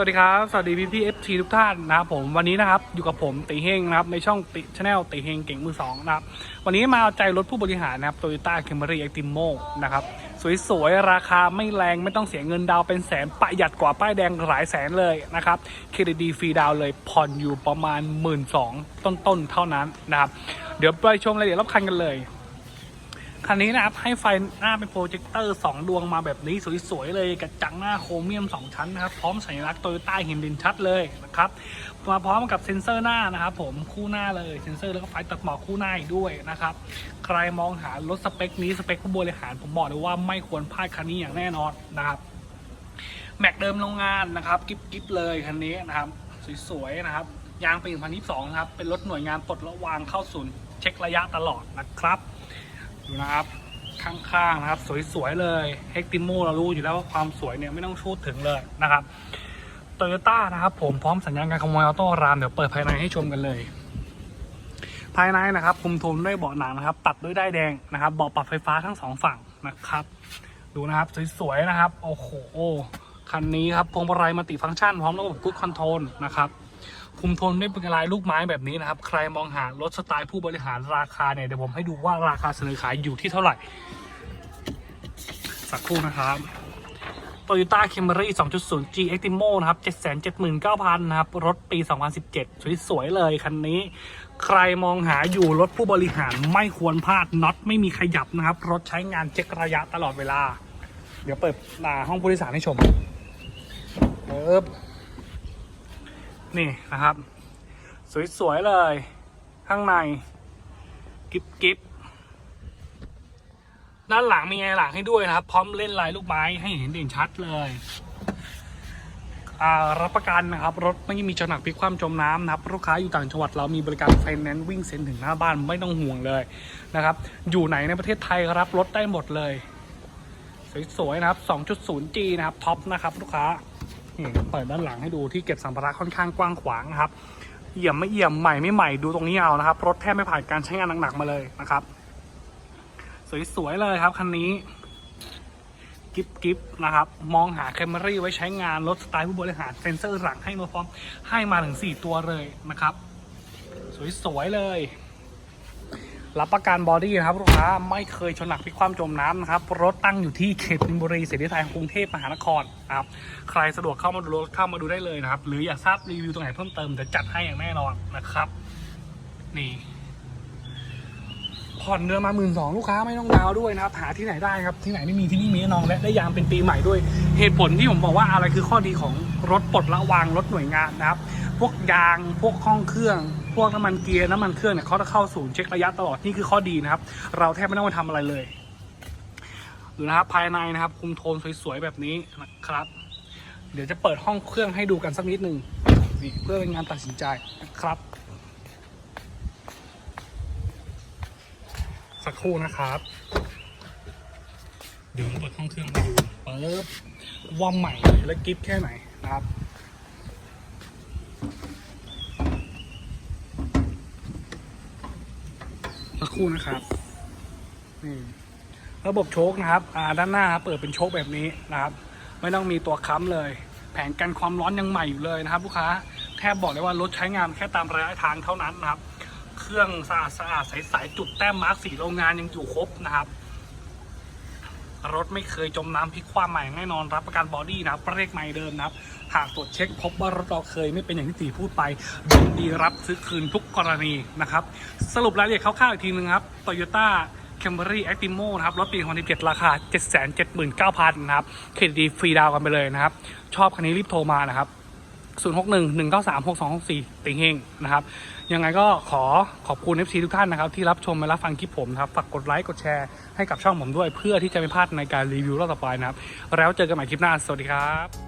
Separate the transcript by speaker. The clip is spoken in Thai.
Speaker 1: วัสดีครับ สวัสดีพี่พี่เอฟทีทุกท่านนะครับผมวันนี้นะครับอยู่กับผมติเฮงนะครับในช่องติชแนลติเฮงเก่งมือสองนะครับวันนี้มาเอาใจรถผู้บริหารนะครับโตโยต้าเคมรี่เอ็กติมโมนะครับสวยๆ ราคาไม่แรงไม่ต้องเสียเงินดาวเป็นแสนประหยัดกว่าป้ายแดงหลายแสนเลยนะครับเครดิตดีฟรีดาวเลยผ่อนอยู่ประมาณ 1 2ื่นต้นๆเท่านั้นนะครับเดี๋ยวไปชมรายละเอียดรอบคันกันเลย คันนี้นะครับให้ไฟหน้าเป็นโปรเจคเตอร์ 2 ดวงมาแบบนี้สวยๆเลยกระจังหน้าโครเมียม 2 ชั้นนะครับ พร้อมสัญลักษณ์โตโยต้าเห็นด่นชัดเลยนะครับมาพร้อมกับเซ็นเซอร์หน้านะครับผมคู่หน้าเลยเซ็นเซอร์แล้วก็ไฟตัดหมอกคู่หน้าอีกด้วยนะครับ ใครมองหารถสเปคนี้สเปคผู้บริหารผมบอกเลยว่าไม่ควรพลาดคันนี้อย่างแน่นอนนะครับแม็กเดิมโรงงานนะครับกิฟกิฟเลยคันนี้นะครับสวยๆนะครับยางปี2022นะครับเป็นรถหน่วยงานปลดระวางเข้าศูนย์เช็คระยะตลอดนะครับ ดูนะครับ ข้างๆนะครับ สวยๆเลยเฮกติโมเรารู้อยู่แล้วว่าความสวยเนี่ยไม่ต้องพูดถึงเลยนะครับโตโยต้านะครับ ผมพร้อมสัญญาณการขโมยออโต้รามเดี๋ยวเปิดภายในให้ชมกันเลย ภายในนะครับคุมโทนด้วยเบาะหนังนะครับ ตัดด้วยด้ายแดงนะครับเบาะปรับไฟฟ้าทั้งสองฝั่งนะครับ ดูนะครับสวยๆนะครับโอ้โหคันนี้ครับพวงมาลัยมัลติฟังก์ชันพร้อมระบบกู๊ดคอนโทรลนะครับ คุมโทนด้วยเป็นลายลูกไม้แบบนี้นะครับ ใครมองหารถสไตล์ผู้บริหารราคาเนี่ยเดี๋ยวผมให้ดูว่าราคาเสนอขายอยู่ที่เท่าไหร่ สักครู่นะครับ Toyota Camry 2.0 G Actimo นะครับ 779,000 นะครับ รถปี 2017 สวยๆ เลยคันนี้ ใครมองหาอยู่รถผู้บริหารไม่ควรพลาดน็อตไม่มีขยับนะครับ รถใช้งานเช็คระยะตลอดเวลา เดี๋ยวเปิดหน้าห้องผู้โดยสารให้ชมเอิบ นี่นะครับ สวย ๆ เลย ข้างใน กิบกิบด้านหลังมีไงหลังให้ด้วยนะครับ พร้อมเล่นลายลูกไม้ให้เห็นเด่นชัดเลยรับประกันนะครับ รถไม่มีชนหนักพลิกคว่ำจมน้ำนะครับลูกค้าอยู่ต่างจังหวัดเรามีบริการไฟแนนซ์วิ่งเซ็นถึงหน้าบ้านไม่ต้องห่วงเลยนะครับ อยู่ไหนในประเทศไทยรับรถได้หมดเลย สวยๆนะครับ 2.0G นะครับท็อปนะครับ ลูกค้า นี่เปิดด้านหลังให้ดูที่เก็บสัมภาระค่อนข้างกว้างขวางนะครับเอี่ยมไม่เอี่ยมใหม่ไม่ใหม่ดูตรงนี้เอานะครับ รถแทบไม่ผ่านการใช้งานหนักๆมาเลยนะครับ สวยๆเลยครับคันนี้กิฟกิฟนะครับ มองหาแคมรี่ไว้ใช้งานรถสไตล์ผู้บริหารเซ็นเซอร์หลังให้มาพร้อมให้มาถึง 4 ตัวเลยนะครับ สวยๆเลย รับประกันบอดี้นะครับลูกค้าไม่เคยชนหนักพลิกคว่ำจมน้ำนะครับ รถตั้งอยู่ที่เขตมินบุรีเสรีไทยกรุงเทพมหานครครับใครสะดวกเข้ามาดูรถเข้ามาดูได้เลยนะครับ หรืออยากทราบรีวิวตรงไหนเพิ่มเติมเดี๋ยวจัดให้อย่างแน่นอนนะครับ นี่ผ่อนเดือนมาหมื่นสองลูกค้าไม่ต้องดาวด้วยนะครับหาที่ไหนได้ครับที่ไหนไม่มีที่นี่มีแน่นอนและได้ยางเป็นปีใหม่ด้วย เหตุผลที่ผมบอกว่าอะไรคือข้อดีของรถปลดละวางรถหน่วยงานนะครับ พวกยางพวกห้องเครื่อง วกน้ำมันเกียร์น้ำมันเครื่องเนี่ยเขาจะเข้าศูนย์เช็คระยะตลอดนี่คือข้อดีนะครับ เราแทบไม่ต้องไปทำอะไรเลยดูนะครับภายในนะครับ คุมโทนสวยๆแบบนี้นะครับ เดี๋ยวจะเปิดห้องเครื่องให้ดูกันสักนิดหนึ่งนี่เพื่อเป็นงานตัดสินใจนะครับสักครู่นะครับเดี๋ยวเปิดห้องเครื่องให้ดูเปึ๊บว่าใหม่และกิฟแค่ไหนนะครับ ครู่นะครับนี่ระบบโชคนะครับอ่าด้านหน้าเปิดเป็นโชคแบบนี้นะครับ ไม่ต้องมีตัวค้ำเลย แผงกันความร้อนยังใหม่อยู่เลยนะครับลูกค้าแทบบอกเลยว่ารถใช้งานแค่ตามระยะทางเท่านั้นนะครับ เครื่องสะอาดสะอาดใสๆจุดแต้มมาร์กสีโรงงานยังอยู่ครบนะครับ รถไม่เคยจมน้ำพลิกคว่ำใหม่แน่นอนรับประกันบอดี้นะครับเลขไม่เดิมนะครับ หากตรวจเช็คพบว่ารถเราเคยไม่เป็นอย่างที่ตีพูดไปยินดีรับซื้อคืนทุกกรณีนะครับ สรุปรายละเอียดคร่าวๆอีกทีนึงครับ Toyota Camry Actimo นะครับ รถปี 2017 ราคา 779,000 นะครับ เครดิตฟรีดาวกันไปเลยนะครับ ชอบคันนี้รีบโทรมานะครับ 061 193 6264ติงเฮงนะครับ ยังไงก็ขอขอบคุณ FC ทุกท่านนะครับ ที่รับชมและรับฟังคลิปผมนะครับ ฝากกดไลค์ กดแชร์ให้กับช่องผมด้วย เพื่อที่จะไม่พลาดในการรีวิวรอบต่อไปนะครับ แล้วเจอกันใหม่คลิปหน้า สวัสดีครับ